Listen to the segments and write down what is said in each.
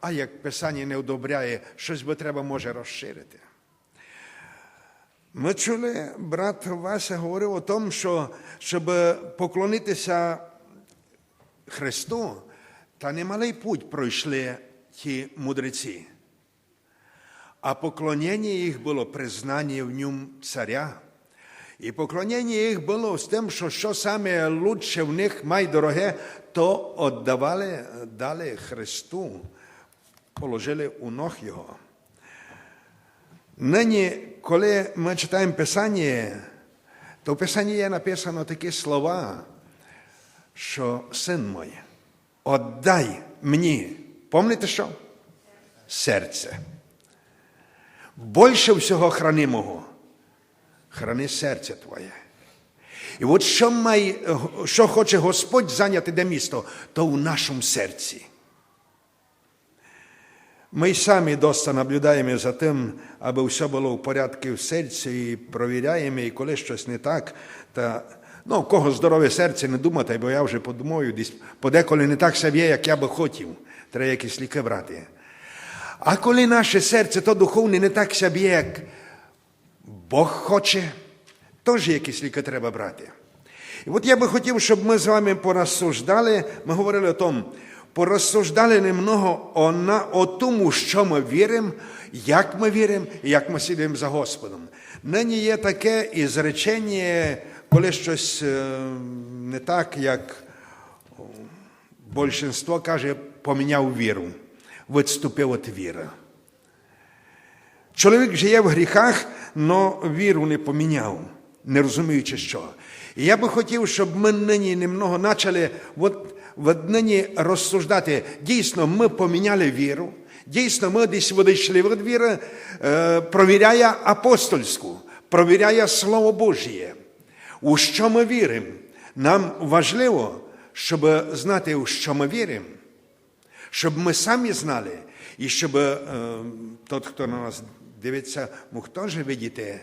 А як Писання не одобряє, щось би треба може розширити. Ми чули, брат Вася говорив о тому, що щоб поклонитися Христу, та немалий путь пройшли ті мудреці. А поклонення їх було признання в ньому царя. І поклонення їх було з тим, що що саме лучше в них май дороге, то віддавали дали Христу, положили у ног Його. Нині, коли ми читаємо Писання, то в Писанні є написано такі слова, що син мой, отдай мені, пам'ятаєте що? Серце. Більше всього хранимого храни серце твоє. І от що, має, що хоче Господь зайняти де місто, то в нашому серці. Ми самі доста наблюдаємо за тим, аби все було в порядку в серці, і провіряємо, і коли щось не так, та ну, у кого здорове серце, не думайте, бо я вже подумаю, десь подеколи не так себе, як я би хотів. Треба якісь ліки брати. А коли наше серце то духовне не так собі, як Бог хоче, теж якісь ліки треба брати. І от я би хотів, щоб ми з вами порозсуждали, ми говорили о тому, порозсуждали немного о, на, о тому, що ми віримо, як ми віримо і як ми слідуємо за Господом. Нині є таке ізречення, коли щось е, не так, як більшинство каже, поміняв віру, відступив від віри. Чоловік живе в гріхах, але віру не поміняв, не розуміючи що. І я би хотів, щоб ми нині немного почали от, от нині розсуждати. Дійсно, ми поміняли віру, дійсно, ми десь відійшли від віри, е, провіряє апостольську, провіряє Слово Божє. У що ми віримо? Нам важливо, щоб знати, у що ми віримо, щоб ми самі знали, і щоб е, тот, хто на нас дивиться, мог теж видіти,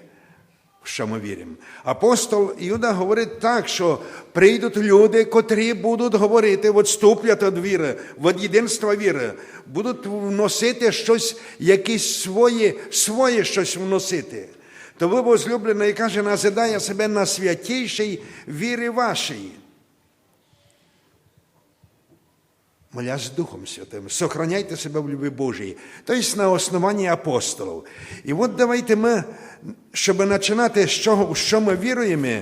в що ми віримо. Апостол Іуда говорить так, що прийдуть люди, котрі будуть говорити, відступлять від віри, від єдинства віри, будуть вносити щось, якісь своє, своє щось вносити. То ви, возлюблений, каже, назидає себе на святійшій вірі вашій. Моля з Духом Святим, сохраняйте себе в любві Божій, тобто на основанні апостолів. І от давайте ми, щоб починати з чого, в що ми віруємо,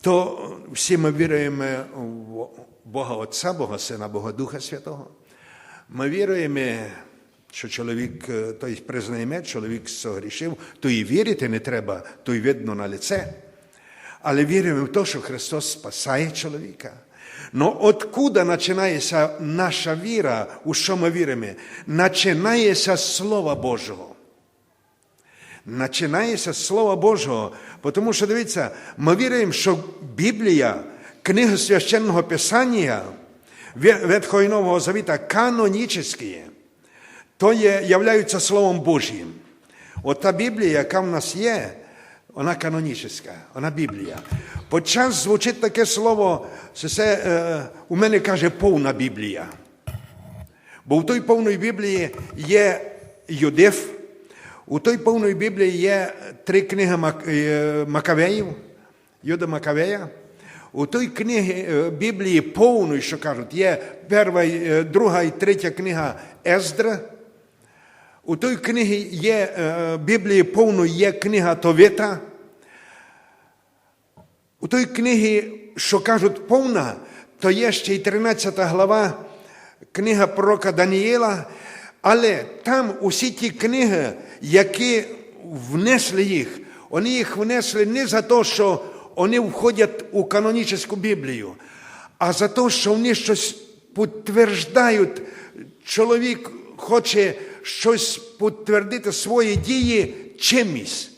то всі ми віруємо в Бога Отця, Бога Сина, Бога Духа Святого. Ми віруємо, що чоловік, той признаємо, чоловік согрішив, то і вірити не треба, то й видно на лице. Але віримо в те, що Христос спасає чоловіка. Но откуда починається наша віра, у що ми віримо? Починається з Слова Божого. Починається з Слова Божого. Тому що дивіться, ми віримо, що Біблія, книга священного Писання, Ветхого і Нового Завіта, канонічні, то є, являються Словом Божим. От та Біблія, яка в нас є, вона канонічна, вона Біблія. Подчас звучить таке слово, що це у мене каже повна Біблія. Бо в той повної Біблії є Юдиф, у той повної Біблії є три книги Макавеїв, Юда Макавея. У той книгі Біблії повної, що кажуть, є перша, друга і третя книга Ездра. У той книгі є Біблії повної є книга Товіта. У той книгі, що кажуть повна, то є ще й 13 глава книга пророка Даніїла, але там усі ті книги, які внесли їх, вони їх внесли не за те, що вони входять у канонічну Біблію, а за те, що вони щось підтверджують, чоловік хоче щось підтвердити свої дії чимось.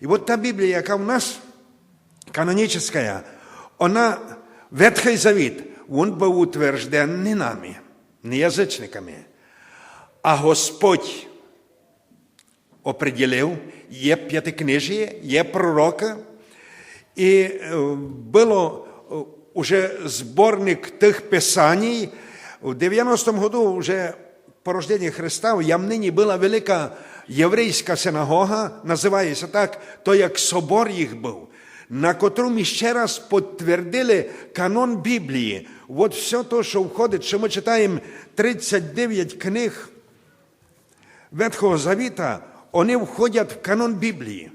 І от та Біблія, яка в нас каноническая, она, Ветхий Завіт, він був утверждений не нами, не язичниками, а Господь определив, є п'ятикнижі, є пророки, і було уже зборник тих писань, в 90-му году вже по рожденні Христа в Ямнині була велика єврейська синагога, називається так, то як собор їх був, на котрому ще раз підтвердили канон Біблії. От все то, що входить, що ми читаємо 39 книг Ветхого Завіта, вони входять в канон Біблії.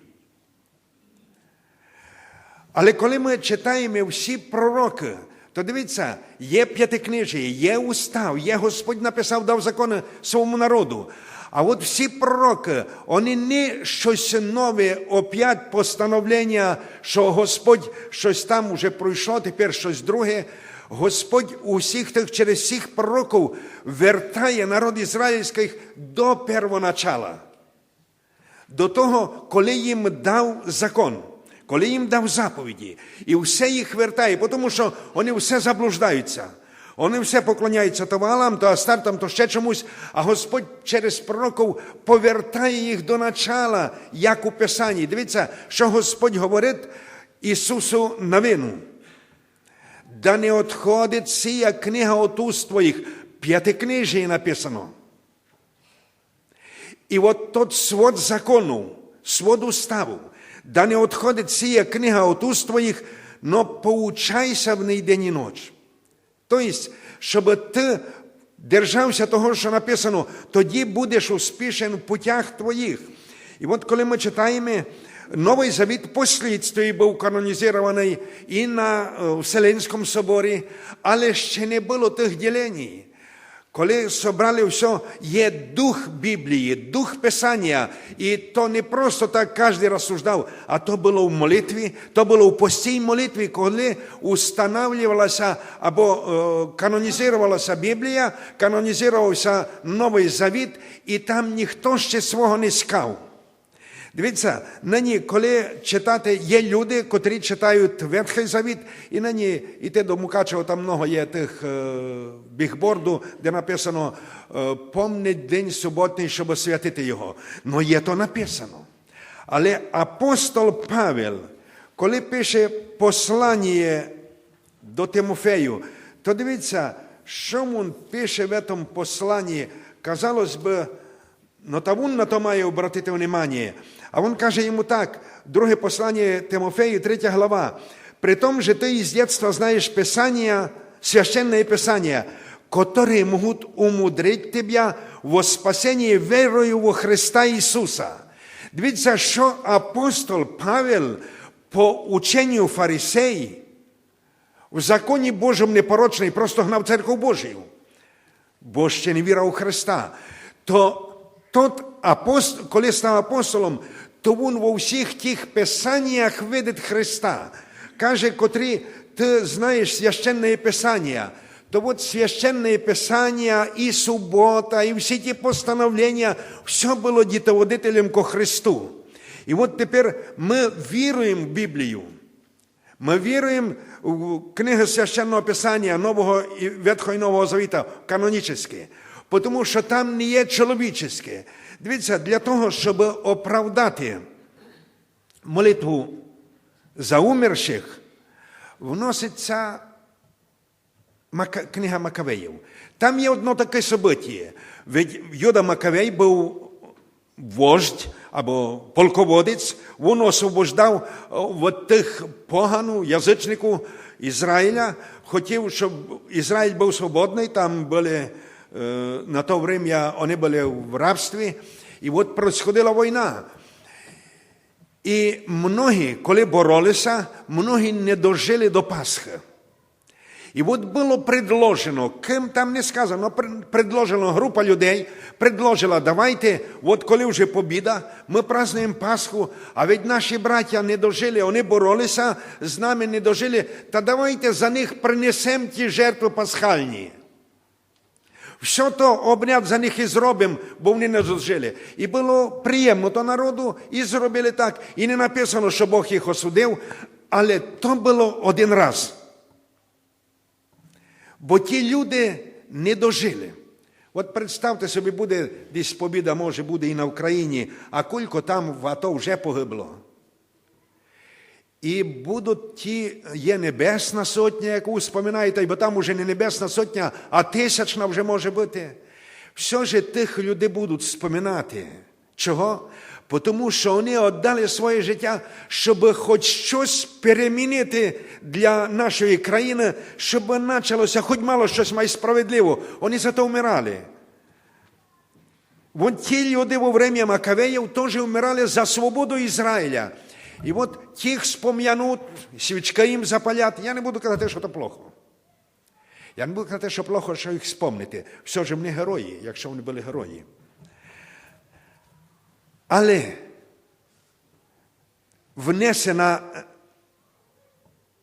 Але коли ми читаємо всі пророки, то дивіться, є п'ятикнижі, є устав, є Господь написав, дав закони своєму народу. А от всі пророки, вони не щось нове, опять постановлення, що Господь щось там вже пройшло, тепер щось друге. Господь усіх тих через всіх пророків вертає народ ізраїльський до первоначала до того, коли їм дав закон, коли їм дав заповіді, і все їх вертає, тому що вони все заблуждаються. Вони все поклоняються то валам, то астартам, то ще чомусь, а Господь через пророків повертає їх до начала, як у Писанні. Дивіться, що Господь говорить Ісусу на вину. Да не відходить сія книга от уст твоїх. П'ятикнижі написано. І от тот свод закону, свод уставу, да не відходить сія книга от уст твоїх, но поучайся в ній день і ніч. Тобто, щоб ти держався того, що написано, тоді будеш успішен в путях твоїх. І от коли ми читаємо, Новий Завіт послідстві був канонізований і на е, Вселенському соборі, але ще не було тих ділень. Коли собрали все, є дух Біблії, дух Писання, і то не просто так кожен розсуждав, а то було в молитві, то було в постійній молитві, коли устанавливалася або е, канонізувалася Біблія, канонізувався Новий Завіт, і там ніхто ще свого не скав. Дивіться, нині, коли читати, є люди, котрі читають Ветхий Завіт, і нині йти до Мукачева, там много є тих е, бігборду, де написано е, помнить день суботний, щоб святити його. Ну є то написано. Але апостол Павел, коли пише послання до Тимофею, то дивіться, що він пише в цьому посланні, казалось би, Ну, та він на то має обратити внимание. А він каже йому так, друге послання Тимофею, третя глава. При том же ты из детства знаешь Писание, священное Писание, которые могут умудрить тебя во спасении верою во Христа Ісуса. Дивіться, що апостол Павел по ученню фарисеї в законі Божому непорочний просто гнав церкву Божію, бо ще не віра у Христа. То Тот апостол, коли став апостолом, то він во всіх тих писаннях видить Христа. Каже, котрі ти знаєш священне Писання, то от священне Писання і субота, і всі ті постановлення, все було дітоводителем ко Христу. І от тепер ми віруємо в Біблію. Ми віруємо в книги священного Писання Нового Ветхого і Нового Завіта, канонічне тому що там не є чоловічеське. Дивіться, для того, щоб оправдати молитву за умерших, вноситься книга Макавеїв. Там є одно таке событие. Ведь Юда Макавей був вождь або полководець, він освобождав от тих погану язичнику Ізраїля, хотів, щоб Ізраїль був свободний, там були на то время они были в рабстве, и вот происходила война. І многі, коли боролися, многі не дожили до Пасхи. І от було предложено, ким там не сказано, предложена група людей, предложила, давайте, от коли вже побіда, ми празднуємо Пасху, а ведь наші браття не дожили, вони боролися, з нами не дожили, та давайте за них принесемо ті жертви пасхальні. Все то обряд за них і зробимо, бо вони не зажили. І було приємно до народу, і зробили так. І не написано, що Бог їх осудив, але то було один раз. Бо ті люди не дожили. От представте собі, буде десь побіда, може, буде і на Україні, а кілько там в АТО вже погибло. І будуть ті, є небесна сотня, яку споминаєте, бо там уже не небесна сотня, а тисячна вже може бути. Все ж тих людей будуть споминати. Чого? Бо Тому що вони віддали своє життя, щоб хоч щось перемінити для нашої країни, щоб почалося хоч мало щось має справедливо. Вони за то вмирали. Вон ті люди во время Макавеїв теж вмирали за свободу Ізраїля. І от тих спом'януть, свічка їм запалять. Я не буду казати, що це плохо. Я не буду казати, що плохо, що їх спомнити. Все ж вони герої, якщо вони були герої. Але внесена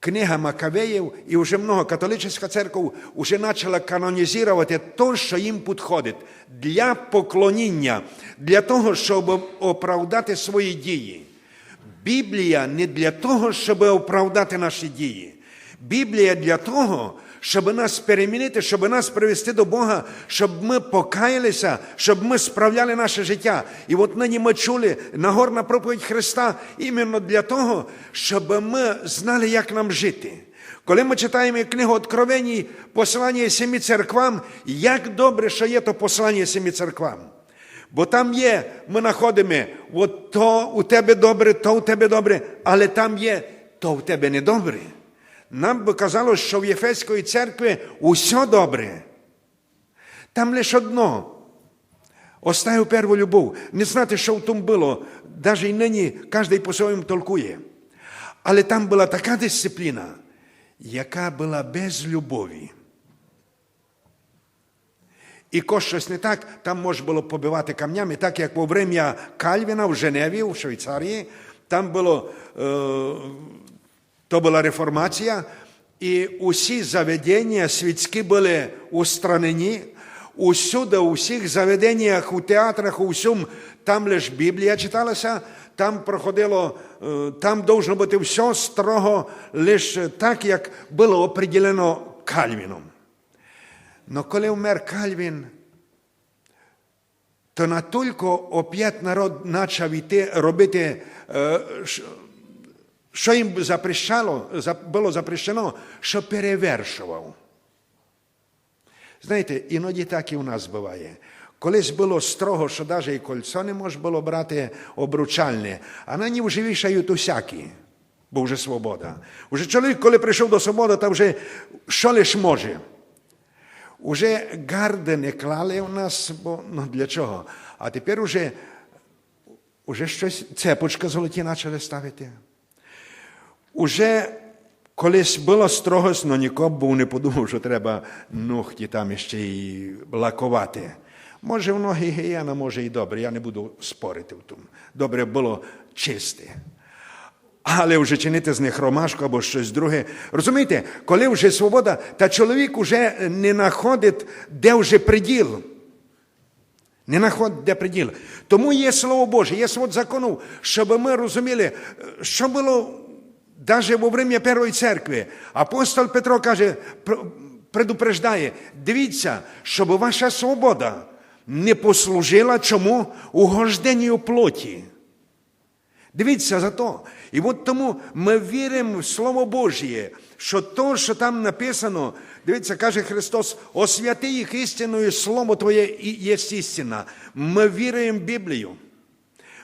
книга Макавеїв, і вже много католицька церква вже почала канонізувати те, що їм підходить для поклоніння, для того, щоб оправдати свої дії. Біблія не для того, щоб оправдати наші дії. Біблія для того, щоб нас перемінити, щоб нас привести до Бога, щоб ми покаялися, щоб ми справляли наше життя. І от нині ми чули нагорна проповідь Христа іменно для того, щоб ми знали, як нам жити. Коли ми читаємо книгу Откровеній, послання семи церквам, як добре, що є то послання семи церквам. Бо там є, ми знаходимо, от то у тебе добре, то у тебе добре, але там є, то у тебе не добре. Нам би казалось, що в Єфеської церкві усе добре. Там лише одно. Оставив перву любов. Не знати, що в тому було. Навіть і нині кожен по-своєму толкує. Але там була така дисципліна, яка була без любові. І ко щось не так, там можна було побивати камнями, так як во врем'я Кальвіна в Женеві, в Швейцарії, там було, е, то була реформація, і усі заведення світські були устранені, усюди, у всіх заведеннях, у театрах, у там лише Біблія читалася, там проходило, е, там должно бути все строго, лише так, як було определено Кальвіном. Но коли вмер Кальвін, то натільки оп'ять народ почав іти робити, е, що їм запрещало, було запрещено, що перевершував. Знаєте, іноді так і у нас буває. Колись було строго, що навіть і кольцо не можна було брати обручальне, а на ній вже вішають усякі, бо вже свобода. Уже чоловік, коли прийшов до свободи, то вже що лиш може. Уже гарди не клали у нас, бо ну для чого? А тепер уже, уже щось цепочка золоті почали ставити. Уже колись було строгость, але нікого був не подумав, що треба ногті там ще й лакувати. Може, воно гігієна, може і добре, я не буду спорити в тому. Добре було чисте. Але вже чинити з них ромашку або щось друге. Розумієте, коли вже свобода, та чоловік вже не знаходить, де вже приділ. Не знаходить, де приділ. Тому є Слово Боже, є свод закону, щоб ми розуміли, що було навіть во время Першої церкви. Апостол Петро каже, предупреждає, дивіться, щоб ваша свобода не послужила чому угожденню плоті. Дивіться за то. І от тому ми віримо в Слово Божє, що то, що там написано, дивіться, каже Христос, освяти їх істиною, Слово Твоє є істина. Ми віруємо в Біблію.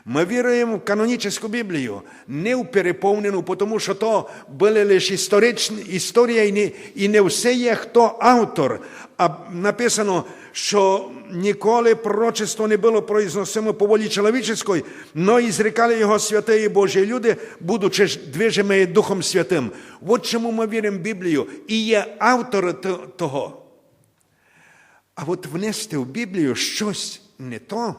Ми віруємо в канонічну Біблію, не в переповнену, тому що то були лише історичні історія, і не, і не все є хто автор. А написано, що ніколи пророчество не було произносимо по волі чоловічої, но і зрікали його святі Божі люди, будучи движими Духом Святим. От чому ми віримо в Біблію і є автори то- того. А от внести в Біблію щось не то.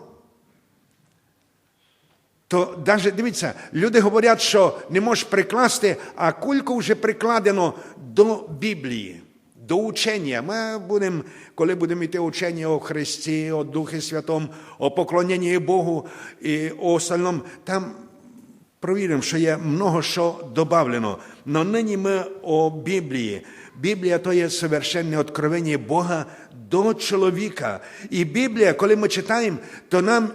То даже дивіться, люди говорять, що не можеш прикласти, а кульку вже прикладено до Біблії, до учення. Ми будемо, коли будемо йти учення о Христі, о Духі Святому, о поклоненні Богу і о остальному, там провіримо, що є много що добавлено. Но нині ми о Біблії. Біблія то є совершенне откровення Бога до чоловіка. І Біблія, коли ми читаємо, то нам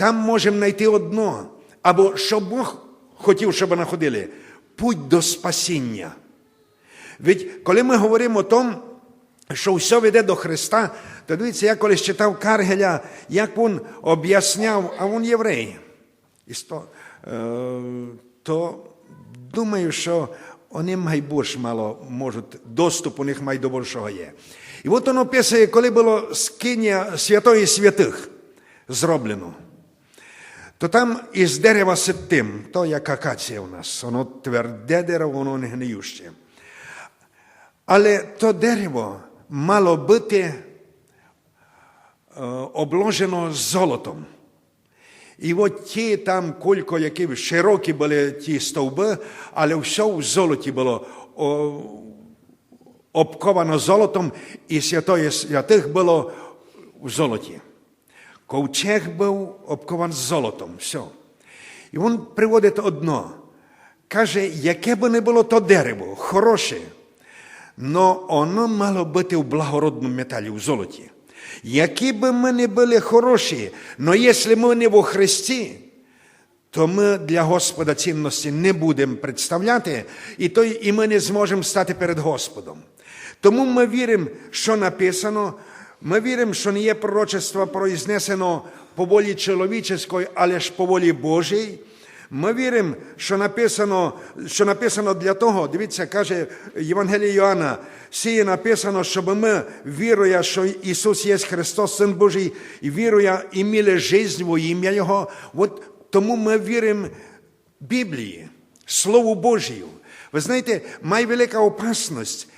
там можемо знайти одно. Або що Бог хотів, щоб находили. путь до спасіння. Ведь коли ми говоримо о тому, що все веде до Христа, то дивіться, я колись читав Каргеля, як він об'ясняв, а він єврей. І сто, е, то думаю, що вони майбуш мало можуть, доступ у них май більшого є. І от воно писає, коли було скиня святої святих зроблено, то там із дерева ситим, то як акація у нас, воно тверде дерево, воно не гниюще. Але то дерево мало бути е, обложено золотом. І от ті там кілько, які широкі були ті стовби, але все в золоті було о, обковано золотом, і святої святих було в золоті. Ковчег був обкований золотом. Все. І він приводить одно. Каже, яке би не було то дерево, хороше, но воно мало бути в благородному металі, в золоті. Які би ми не були хороші, но якщо ми не во Христі, то ми для Господа цінності не будемо представляти, і, то, і ми не зможемо стати перед Господом. Тому ми віримо, що написано, ми віримо, що не є пророчество произнесено по волі чоловічої, але ж по волі Божій. Ми віримо, що написано, що написано для того, дивіться, каже Євангеліє Йоанна, сіє написано, щоб ми, віруя, що Ісус є Христос, Син Божий, і віруя, іміли життя во ім'я Його. От тому ми віримо Біблії, Слову Божію. Ви знаєте, має велика опасність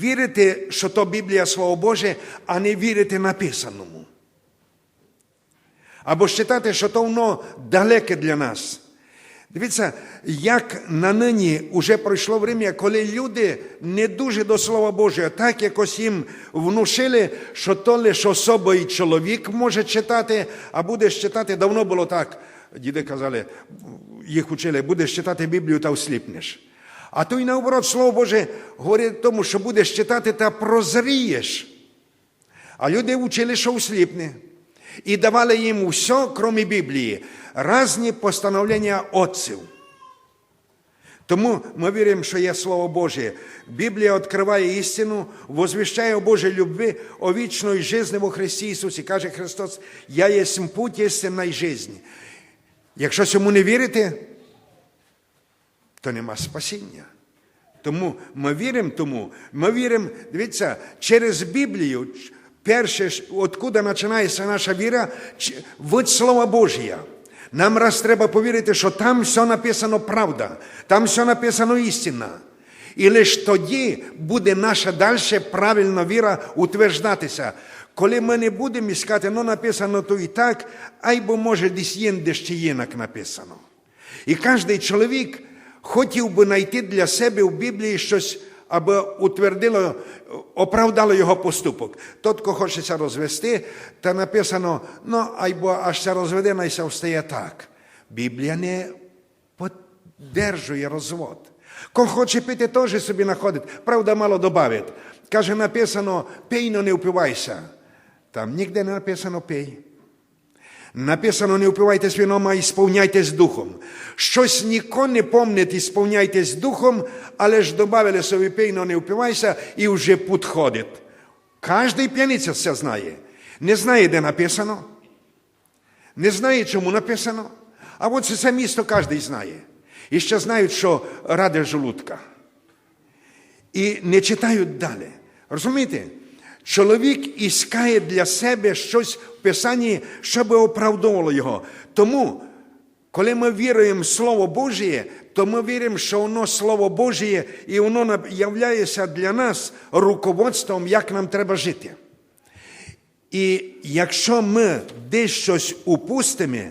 вірити, що то Біблія Слово Боже, а не вірити написаному. Або вважати, що то воно далеке для нас. Дивіться, як на нині вже пройшло время, коли люди не дуже до Слова Божого, так якось їм внушили, що то лише особий чоловік може читати, а будеш читати, давно було так. Діди казали, їх учили, будеш читати Біблію та осліпнеш. А то й наоборот, Слово Боже говорить тому, що будеш читати та прозрієш. А люди вчили, що осліпне. І давали їм усе, крім Біблії, різні постановлення отців. Тому ми віримо, що є Слово Боже. Біблія відкриває істину, возвіщає о Божій любві, о вічної житті во Христі Ісусі. Каже Христос, я є путь, істина і життя. Якщо цьому не вірите, то нема спасіння. Тому ми віримо тому, ми віримо, дивіться, через Біблію, перше, откуда починається наша віра, від Слова Божія. Нам раз треба повірити, що там все написано правда, там все написано істина. І лише тоді буде наша далі правильна віра утверждатися. Коли ми не будемо іскати, ну написано то і так, айбо може десь є ще єнак написано. І кожен чоловік хотів би знайти для себе в Біблії щось, аби утвердило, оправдало його поступок. Тот, кого хочеться розвести, та написано, ну, айбо аж це розведе, найся встає так. Біблія не поддержує розвод. Кого хоче пити, теж собі знаходить. Правда, мало добавить. Каже, написано, пей, но не впивайся. Там ніде не написано пей. Написано, не впивайтесь вином, а ісповняйтесь духом. Щось ніко не помнить, ісповняйтесь духом, але ж добавили собі пейно, не впивайся, і вже підходить. Кожний п'яниця це знає. Не знає, де написано, не знає, чому написано. А от це місто кожен знає. І ще знають, що ради желудка. І не читають далі. Розумієте? Чоловік іскає для себе щось в Писанні, щоб оправдовувало його. Тому, коли ми віруємо в Слово Божє, то ми віримо, що воно Слово Божє, і воно являється для нас руководством, як нам треба жити. І якщо ми десь щось упустимо,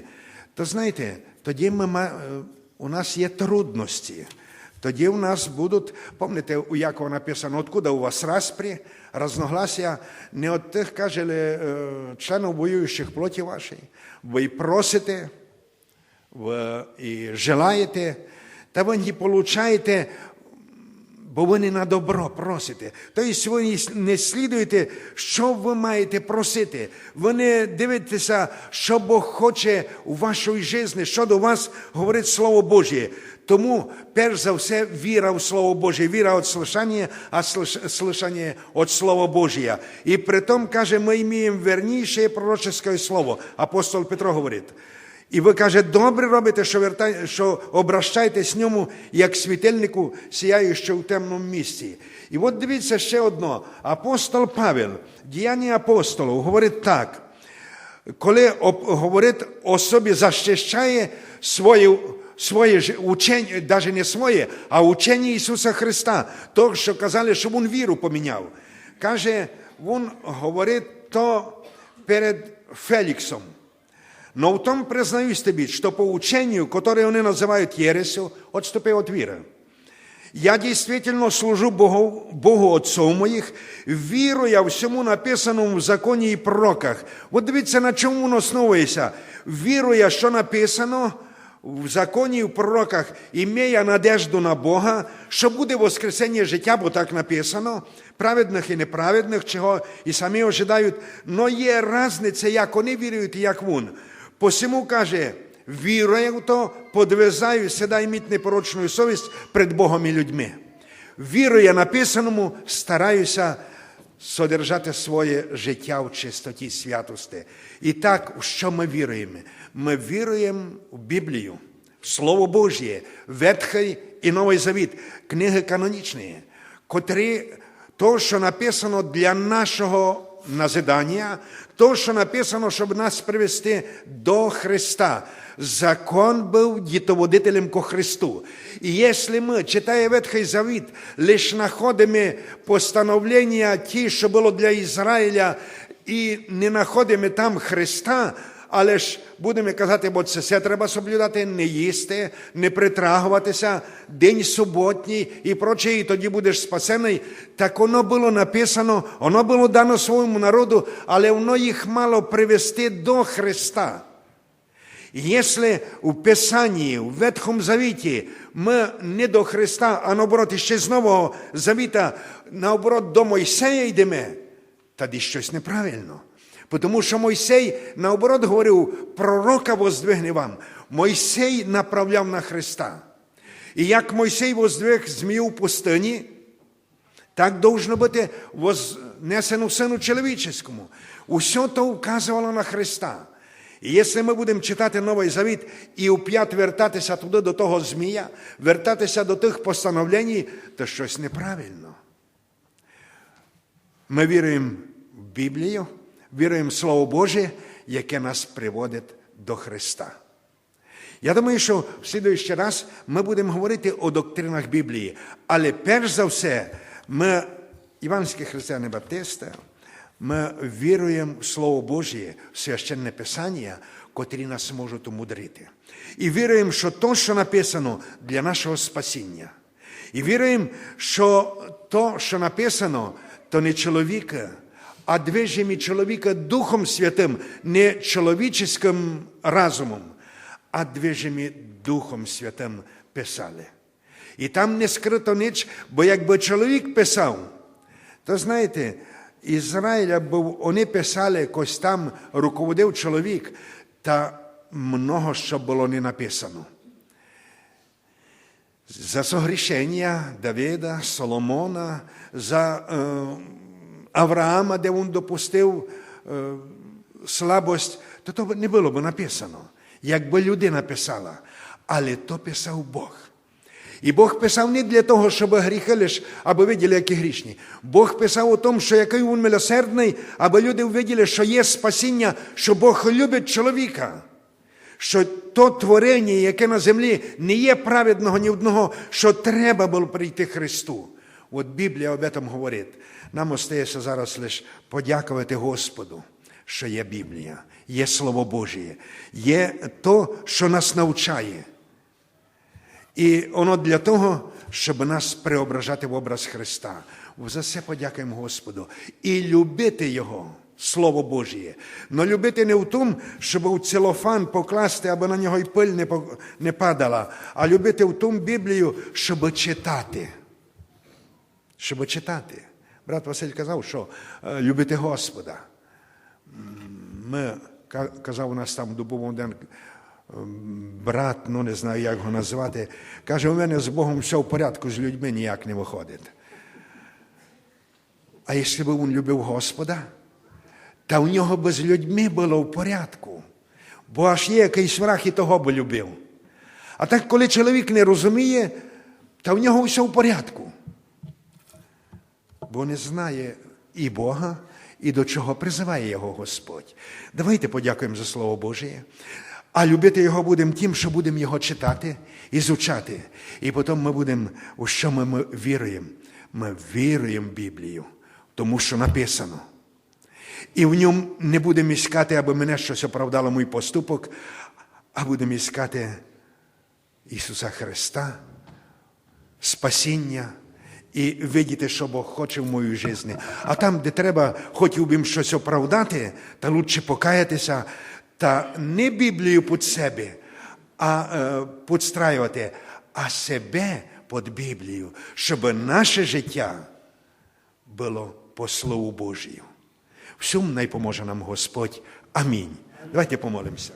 то знаєте, тоді ми, у нас є трудності. Тоді у нас будуть, пам'ятаєте, у Якова написано, откуда у вас распри, разногласия, не от тих, каже, членів воюючих плоті вашої. Ви просите, і желаєте, та ви не получаєте бо ви не на добро просите. Тобто ви не слідуєте, що ви маєте просити. Ви не дивитеся, що Бог хоче у вашій житті, що до вас говорить Слово Божє. Тому, перш за все, віра в Слово Божє, віра від слушання, а слушання від Слова Божія. І при тому, каже, ми маємо верніше пророчеське слово. Апостол Петро говорить. І ви каже, добре робите, що вертай, що обращаєтесь ньому, як світильнику, сіяючи в темному місці. І от дивіться ще одно. Апостол Павел, діяння апостолів, говорить так, коли говорить особі, захищає свою. Своє учення, навіть не своє, а учення Ісуса Христа, того, що казали, що Він віру поміняв. Каже, Він говорить то перед Феліксом. Но в том признаюсь тебе, что по учению, которое они называют ересью, отступи от веры. Я действительно служу Богу, Богу Отцов моїх, віруя всьому написаному в законі і пророках. От дивіться, на чому воно основується. Віруя, що написано в законі і в пророках, імея надежду на Бога, що буде воскресення життя, бо так написано, праведних і неправедних, чого і самі ожидають. Но є різниця, як вони вірують і як він. Посему каже, вірує в то, подвизаю седа і міть непорочну совість перед Богом і людьми. Вірує написаному, стараюся содержати своє життя в чистоті святості. І так, у що ми віруємо? Ми віруємо в Біблію, в Слово Божє, Ветхий і Новий Завіт, книги канонічні, котрі то, що написано для нашого назидання, то, що написано, щоб нас привести до Христа. Закон був дітоводителем ко Христу. І якщо ми, читає Ветхий Завіт, лише знаходимо постановлення ті, що було для Ізраїля, і не знаходимо там Христа, але ж будемо казати, бо це все треба соблюдати, не їсти, не притрагуватися, день суботній і проче, і тоді будеш спасений. Так воно було написано, воно було дано своєму народу, але воно їх мало привести до Христа. Якщо у Писанні, в Ветхом Завіті ми не до Христа, а наоборот, ще з Нового Завіта, наоборот, до Мойсея йдемо, тоді щось неправильно. Тому що Мойсей, наоборот, говорив, пророка воздвигне вам. Мойсей направляв на Христа. І як Мойсей воздвиг змію в пустині, так должно бути вознесено Сину Чоловіческому. Усе то вказувало на Христа. І якщо ми будемо читати Новий Завіт і вп'ять вертатися туди до того Змія, вертатися до тих постановлень, то щось неправильно. Ми віруємо в Біблію віруємо в Слово Боже, яке нас приводить до Христа. Я думаю, що в слідуючий раз ми будемо говорити о доктринах Біблії. Але перш за все, ми, іванські християни Баптиста, ми віруємо в Слово Божє, в священне Писання, котрі нас можуть умудрити. І віруємо, що то, що написано для нашого спасіння. І віруємо, що то, що написано, то не чоловіка, а движимі чоловіка Духом Святим, не чоловічим разумом, а движимі Духом Святим писали. І там не скрито ніч, бо якби чоловік писав, то знаєте, Ізраїля, бо вони писали, якось там руководив чоловік, та много що було не написано. За согрішення Давида, Соломона, за е, Авраама, де він допустив е, слабость, то то не було б написано, якби людина писала. Але то писав Бог. І Бог писав не для того, щоб гріхи лиш, аби виділи, які грішні. Бог писав у тому, що який він милосердний, аби люди виділи, що є спасіння, що Бог любить чоловіка. Що то творення, яке на землі не є праведного ні одного, що треба було прийти Христу. От Біблія об этом говорить. Нам остається зараз лише подякувати Господу, що є Біблія, є Слово Божє, є то, що нас навчає. І воно для того, щоб нас преображати в образ Христа. За це подякуємо Господу. І любити Його, Слово Божє. Но любити не в тому, щоб у целофан покласти, аби на нього й пиль не падала, а любити в тому Біблію, щоб читати. Щоб читати. Брат Василь казав, що е, любити Господа. Ми, казав у нас там був один ем, брат, ну не знаю, як його назвати, каже, у мене з Богом все в порядку, з людьми ніяк не виходить. А якщо б він любив Господа, та у нього би з людьми було в порядку. Бо аж є якийсь враг і того би любив. А так, коли чоловік не розуміє, та в нього все в порядку. Бо не знає і Бога, і до чого призиває його Господь. Давайте подякуємо за Слово Боже. А любити його будемо тим, що будемо його читати і зучати. І потім ми будемо, у що ми, ми віруємо. Ми віруємо в Біблію, тому що написано. І в ньому не будемо іскати, аби мене щось оправдало мій поступок, а будемо іскати Ісуса Христа, спасіння і видіти, що Бог хоче в моїй житті. А там, де треба, хотів би щось оправдати, та лучше покаятися, та не Біблію під себе, а е, підстраювати, а себе під Біблію, щоб наше життя було по Слову Божію. Всьому най поможе нам Господь. Амінь. Давайте помолимося.